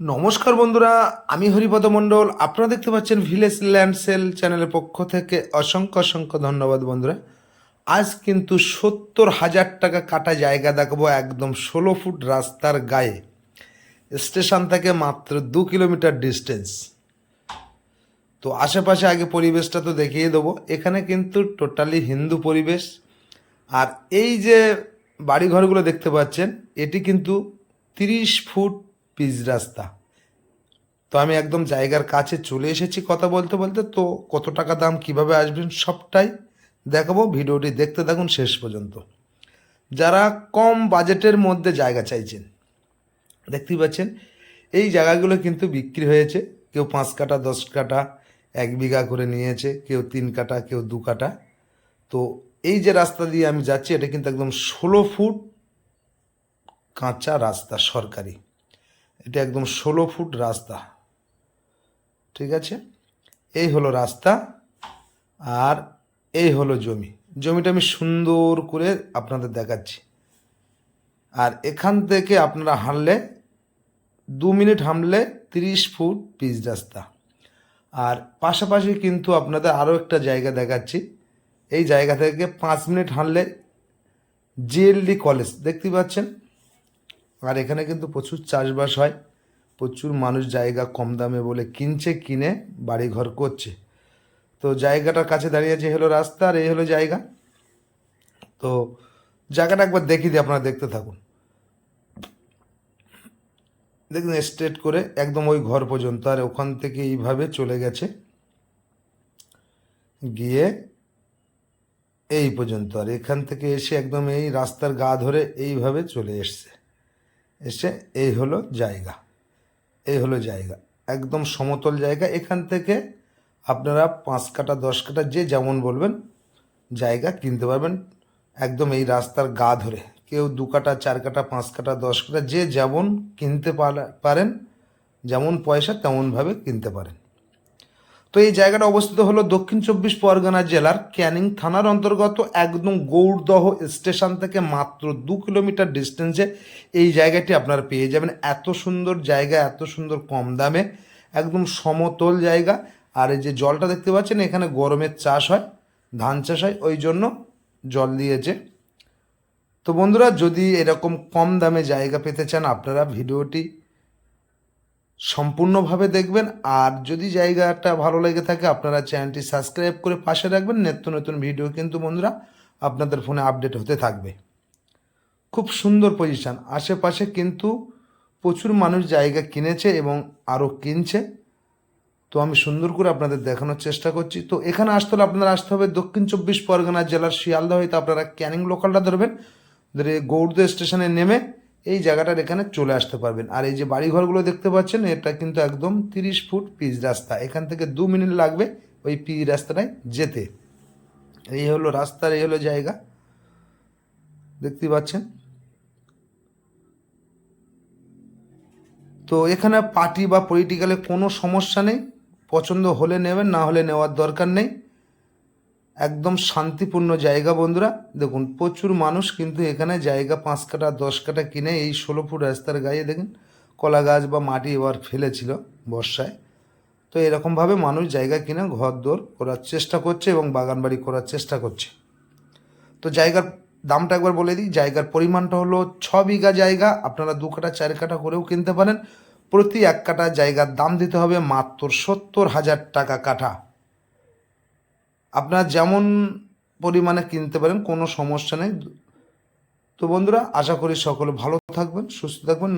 নমস্কার বন্ধুরা, আমি হরিপদ মণ্ডল। আপনারা দেখতে পাচ্ছেন ভিলেজ ল্যান্ড সেল চ্যানেলের পক্ষ থেকে অসংখ্য অসংখ্য ধন্যবাদ বন্ধুরা। আজ কিন্তু সত্তর হাজার টাকা কাটা জায়গা দেখাবো একদম ষোলো ফুট রাস্তার গায়ে। স্টেশন থেকে মাত্র দু কিলোমিটার ডিস্টেন্স তো আশেপাশে আগে পরিবেশটা তো দেখিয়ে দেবো। এখানে কিন্তু টোটালি হিন্দু পরিবেশ। আর এই যে বাড়িঘরগুলো দেখতে পাচ্ছেন, এটি কিন্তু তিরিশ ফুট পিচ রাস্তা। তো আমি একদম জায়গার কাছে চলে এসেছি কথা বলতে বলতে। তো কত টাকা দাম, কীভাবে আসবেন সবটাই দেখাবো। ভিডিওটি দেখতে থাকুন শেষ পর্যন্ত। যারা কম বাজেটের মধ্যে জায়গা চাইছেন, দেখতেই পাচ্ছেন, এই জায়গাগুলো কিন্তু বিক্রি হয়েছে। কেউ পাঁচ কাটা দশ কাটা এক বিঘা করে নিয়েছে, কেউ তিন কাটা কেউ দু কাটা তো এই যে রাস্তা দিয়ে আমি যাচ্ছি, এটা কিন্তু একদম ষোলো ফুট কাঁচা রাস্তা সরকারি। এটা একদম ষোলো ফুট রাস্তা। ঠিক আছে? এই হলো রাস্তা আর এই হলো জমি। জমিটা আমি সুন্দর করে আপনাদের দেখাচ্ছি। আর এখান থেকে আপনারা হাঁটলে দু মিনিট হাঁটলে তিরিশ ফুট পিচ রাস্তা। আর পাশাপাশি কিন্তু আপনাদের আরও একটা জায়গা দেখাচ্ছি। এই জায়গা থেকে পাঁচ মিনিট হাঁটলে জিএলডি কলেজ দেখতেই পাচ্ছেন? আর এখানে কিন্তু প্রচুর চাষবাস হয়, প্রচুর মানুষ জায়গা কম দামে বলে কিনছে, কিনে বাড়ি ঘর করছে। তো জায়গাটার কাছে দাঁড়িয়ে আছে হলো রাস্তা আর এই হলো জায়গা। তো জায়গাটা একবার দেখিয়ে দিই আপনারা দেখতে থাকুন। দেখুন স্ট্রেট করে একদম ওই ঘর পর্যন্ত, আর ওখান থেকে এইভাবে চলে গেছে। গিয়ে এই পর্যন্ত, আর এখান থেকে এসে একদম এই রাস্তার গা ধরে এইভাবে চলে এসছে। এসে এই হলো জায়গা, এই হলো জায়গা, একদম সমতল জায়গা। এখান থেকে আপনারা পাঁচ কাটা, দশ কাটা, যে যেমন বলবেন, জায়গা কিনতে পারবেন। একদম এই রাস্তার গা ধরে, কেউ দু কাটা, চার কাটা, পাঁচ কাটা, দশ কাটা, যে যেমন কিনতে পারা- পারেন, যেমন পয়সা তেমনভাবে কিনতে পারেন। তো এই জায়গাটা অবস্থিত হলো দক্ষিণ চব্বিশ পরগনা জেলার ক্যানিং থানার অন্তর্গত একদম গৌড়দহ স্টেশন থেকে মাত্র দু কিলোমিটার ডিস্টেন্সে এই জায়গাটি আপনারা পেয়ে যাবেন। এত সুন্দর জায়গা, এত সুন্দর কম দামে, একদম সমতল জায়গা। আর এই যে জলটা দেখতে পাচ্ছেন, এখানে গরমের চাষ হয়, ধান চাষ হয়, ওই জন্য জল দিয়েছে। তো বন্ধুরা, যদি এরকম কম দামে জায়গা পেতে চান আপনারা ভিডিওটি সম্পূর্ণভাবে দেখবেন। আর যদি জায়গাটা ভালো লেগে থাকে, আপনারা চ্যানেলটি সাবস্ক্রাইব করে পাশে রাখবেন। নিত্য নতুন ভিডিও কিন্তু বন্ধুরা আপনাদের ফোনে আপডেট হতে থাকবে। খুব সুন্দর পজিশান আশেপাশে কিন্তু প্রচুর মানুষ জায়গা কিনেছে এবং আরও কিনছে। তো আমি সুন্দর করে আপনাদের দেখানোর চেষ্টা করছি। তো এখানে আসতে হলে আপনারা আসতে হবে দক্ষিণ চব্বিশ পরগনা জেলার শিয়ালদা হয়তো আপনারা ক্যানিং লোকালটা ধরবেন। ধরে গৌড়দহ স্টেশনে নেমে এই জায়গাটার এখানে চলে আসতে পারবেন। আর এই যে বাড়িঘরগুলো দেখতে পাচ্ছেন, এটা কিন্তু একদম তিরিশ ফুট পিচ রাস্তা। এখান থেকে দু মিনিট লাগবে ওই পিচ রাস্তাটায় যেতে। এই হলো রাস্তার, এই হলো জায়গা। দেখতেই পাচ্ছেন? তো এখানে পার্টি বা পলিটিক্যালে কোনো সমস্যা নেই। পছন্দ হলে নেবেন, না হলে নেওয়ার দরকার নেই। একদম শান্তিপূর্ণ জায়গা বন্ধুরা। দেখুন, প্রচুর মানুষ কিন্তু এখানে জায়গা পাঁচ কাটা, দশ কাটা কিনে এই ষোলো ফুট রাস্তার গায়ে দেখুন, কলা গাছ বা মাটি এবার ফেলেছিল বর্ষায়। তো এরকমভাবে মানুষ জায়গা কিনে ঘর দোর করার চেষ্টা করছে এবং বাগান বাড়ি করার চেষ্টা করছে। তো জায়গার দামটা একবার বলে দিই, জায়গার পরিমাণটা হলো ছ বিঘা জায়গা, আপনারা দু কাটা, চার কাটা করেও কিনতে পারেন। প্রতি এক কাটা জায়গার দাম দিতে হবে মাত্র সত্তর হাজার টাকা কাঠা। আপনারা যেমন পরিমাণে কিনতে পারেন, কোনো সমস্যা নেই। তো বন্ধুরা, আশা করি সকলে ভালো থাকবেন, সুস্থ থাকবেন।